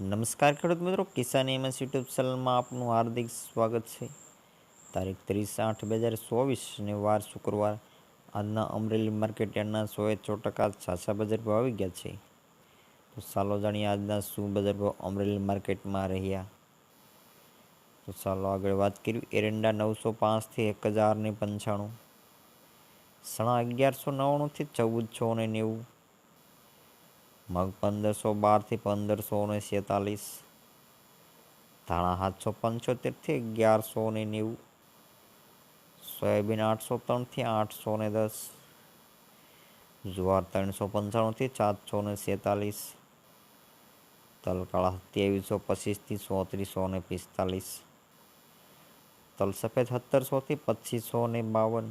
નમસ્કાર ખેડૂત મિત્રો, કિસાન એમએસ યુટ્યુબ ચેનલમાં આપનું હાર્દિક સ્વાગત છે. તારીખ ત્રીસ આઠ બે હજાર ચોવીસને વાર શુક્રવાર. આજના અમરેલી માર્કેટ યાર્ડના સોએ સો ટકા સાચા બજાર ભાવ આવી ગયા છે. તો ચાલો જાણીએ આજના શું બજાર ભાવ અમરેલી માર્કેટમાં રહ્યા. તો ચાલો આગળ વાત કરી એરંડા નવસો પાંચથી એક હજારને પંચાણું. સણા અગિયારસો નવ્વાણુંથી ચૌદસો ને નેવું. મગ પંદરસો બારથી પંદરસો ને ધાણા સાતસો પંચોતેરથી અગિયારસો ને નેવું, સોયાબીન આઠસો ત્રણથી આઠસો ને દસ, જુવાર ત્રણસો પંચાણુંથી સાતસો ને છેતાલીસ તલકાળા સત્યાવીસો પચીસથી ચોત્રીસો ને પિસ્તાલીસ, તલ સફેદ સત્તરસોથી પચીસો ને બાવન,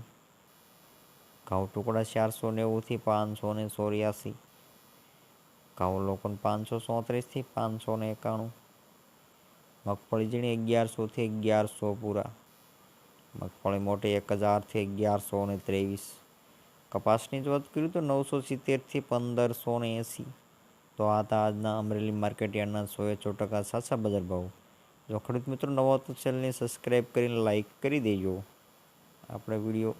ઘઉં ટુકડા ચારસો નેવુંથી પાંચસો ને ચોર્યાસી ઘઉં પાંચસો ચોત્રીસથી પાંચસો ને એકાણું. મગફળી ઝીણી અગિયારસોથી અગિયારસો પૂરા. મગફળી મોટી એક હજારથી અગિયારસો ને ત્રેવીસ. કપાસની જ વાત કર્યું તો નવસો સિત્તેરથી પંદરસો ને એંસી. તો આ હતા આજના અમરેલી માર્કેટ યાર્ડના સોએ સો ટકા સાચા બજાર ભાવ. જો ખેડૂત મિત્રો નવો તો ચેનલને સબસ્ક્રાઈબ કરીને લાઈક કરી દેજો. આપણે વીડિયો